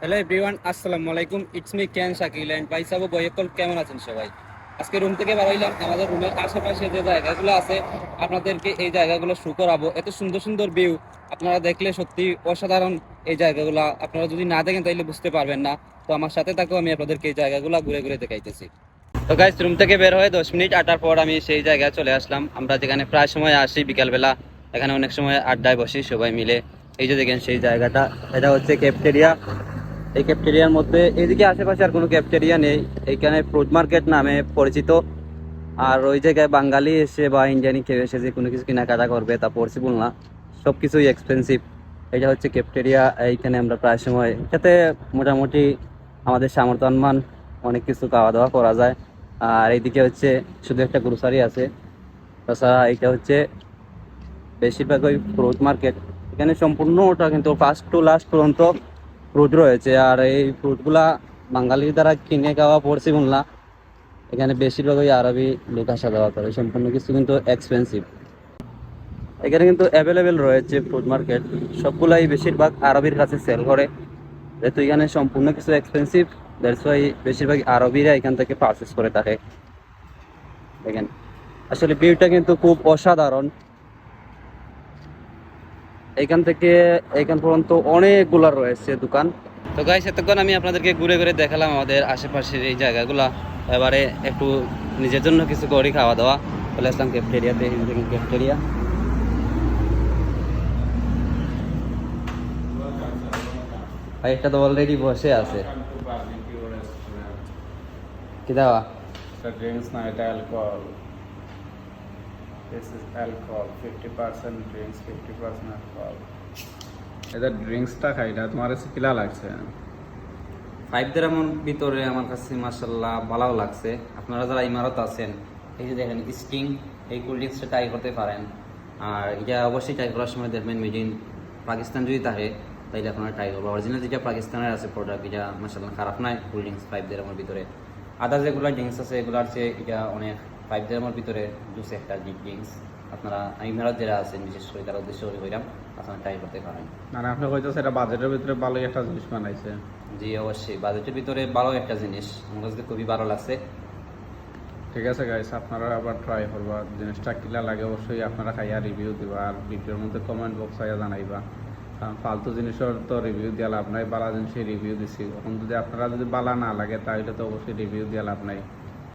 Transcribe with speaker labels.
Speaker 1: Hello everyone আসসালামু আলাইকুম। It's me ক্যান শাকিল এন্ড ভাই সাহেব বয়কল কেমন আছেন সবাই? আজকে রুম থেকে বেরোইলাম আমাদের রুমের আশেপাশে যে জায়গাগুলো আছে, আপনাদেরকে এই জায়গাগুলো শু করাবো। এত সুন্দর সুন্দর ভিউ আপনারা দেখলে সত্যি অসাধারণ এই জায়গাগুলো। আপনারা যদি না দেখেন তাহলে বুঝতে পারবেন না। তো আমার সাথে থাকো, আমি আপনাদেরকে এই জায়গাগুলো ঘুরে ঘুরে দেখাইতেছি। তো গাইস রুম থেকে বের হয়ে দশ মিনিট আটার পর আমি সেই জায়গায় চলে আসলাম। আমরা যেখানে প্রায় সময় আসি বিকালবেলা, এখানে অনেক সময় আড্ডায় বসি সবাই মিলে। এই যে দেখেন সেই জায়গাটা। এটা হচ্ছে ক্যাফটেরিয়া এই ক্যাফটেরিয়ার মধ্যে। এদিকে আশেপাশে আর কোনো ক্যাফটেরিয়া নেই। এইখানে ফ্রুট মার্কেট নামে পরিচিত। আর ওই জায়গায় বাঙালি এসে বা ইন্ডিয়ানি কেউ এসে যে কোনো কিছু কেনাকাটা করবে তা পসিবল না। সব কিছুই এক্সপেন্সিভ এটা হচ্ছে ক্যাফটেরিয়া এইখানে আমরা প্রায় সময় এটাতে মোটামুটি আমাদের সামর্থ্যমান অনেক কিছু খাওয়া দাওয়া করা যায়। আর এইদিকে হচ্ছে শুধু একটা গ্রোসারি আছে। তাছাড়া এইটা হচ্ছে বেশিরভাগ ওই ফ্রুট মার্কেট এখানে সম্পূর্ণটা কিন্তু ফার্স্ট টু লাস্ট পর্যন্ত ফ্রুট রয়েছে আর এই ফ্রুটগুলা বাঙালির দ্বারা কিনে খাওয়া পড়ছে না। এখানে বেশিরভাগ ওই আরবি লোক আসা দেওয়া করে, সম্পূর্ণ কিছু কিন্তু এক্সপেন্সিভ এখানে কিন্তু অ্যাভেলেবেল রয়েছে ফ্রুট মার্কেট সবগুলাই বেশিরভাগ আরবির কাছে সেল করে। যেহেতু এখানে সম্পূর্ণ কিছু এক্সপেন্সিভ দ্যাটস ওয়াই বেশিরভাগ আরবিরা এখান থেকে পারচেস করে থাকে। দেখেন, আসলে ভিউটা কিন্তু খুব অসাধারণ। এখান থেকে এখান পর্যন্ত অনেকগুলা রয়েছে দোকান। তো গাইস এতক্ষণ আমি আপনাদেরকে ঘুরে ঘুরে দেখালাম আমাদের আশেপাশের এই জায়গাগুলা। এবারে একটু নিজের জন্য কিছু করি খাওয়া দাওয়া চলে আসলাম ক্যাফটেরিয়াতে ক্যাফটেরিয়া ভাই এটা তো অলরেডি বসে আছে। কি দেওয়া?
Speaker 2: Drinks now it alcohol. This is alcohol. Fifty percent drinks, fifty percent alcohol. এটা ড্রিঙ্কসটা খাই না তোমার কাছে কিলা লাগছে
Speaker 1: ফাইভ ড্রামন ভিতরে আমার কাছে মাসাল্লাহ ভালো লাগছে আপনারা যারা ইমারত আছেন এই যে দেখেন স্টিং এই কোল্ড ড্রিঙ্কসটা ট্রাই করতে পারেন আর এটা অবশ্যই ট্রাই করার সময় দেখবেন মেড ইন পাকিস্তান যদি থাকে তাইলে আপনারা ট্রাই করব অরিজিনাল যেটা পাকিস্তানের আছে প্রোডাক্ট এটা মাসাল্লাহ খারাপ নয় কোল্ড ড্রিঙ্কস ফাইভ ড্রামের ভিতরে আদার যেগুলো ড্রিঙ্কস আছে এগুলোর চেয়ে এটা অনেক ফাইভ ড্রামের ভিতরে জুস একটা ড্রিঙ্কস আপনারা ইমারত যারা আছেন বিশেষ করে তারা উদ্দেশ্য করে হইলাম আপনারা ট্রাই করতে পারেন।
Speaker 2: মানে আপনি কইতেছে এটা বাজেটের ভিতরে ভালোই একটা জিনিস বানাইছে।
Speaker 1: জি অবশ্যই। বাজেটের ভিতরে ভালো একটা জিনিস। আমার কাছে খুবই ভালো লাগছে।
Speaker 2: ঠিক আছে গাইস আপনারা আবার ট্রাই করবা। জিনিসটা কিলা লাগে অবশ্যই আপনারা খাইয়া রিভিউ দিবা। আর ভিডিওর মধ্যে কমেন্ট বক্স আইয়া জানাইবা। কারণ ফালতু জিনিসের তো রিভিউ দিয়া লাভ নাই বালা জিনিসের রিভিউ দিছি। এখন যদি আপনারা যদি বালা না লাগে তাহলে তো অবশ্যই রিভিউ দিয়া লাভ নাই।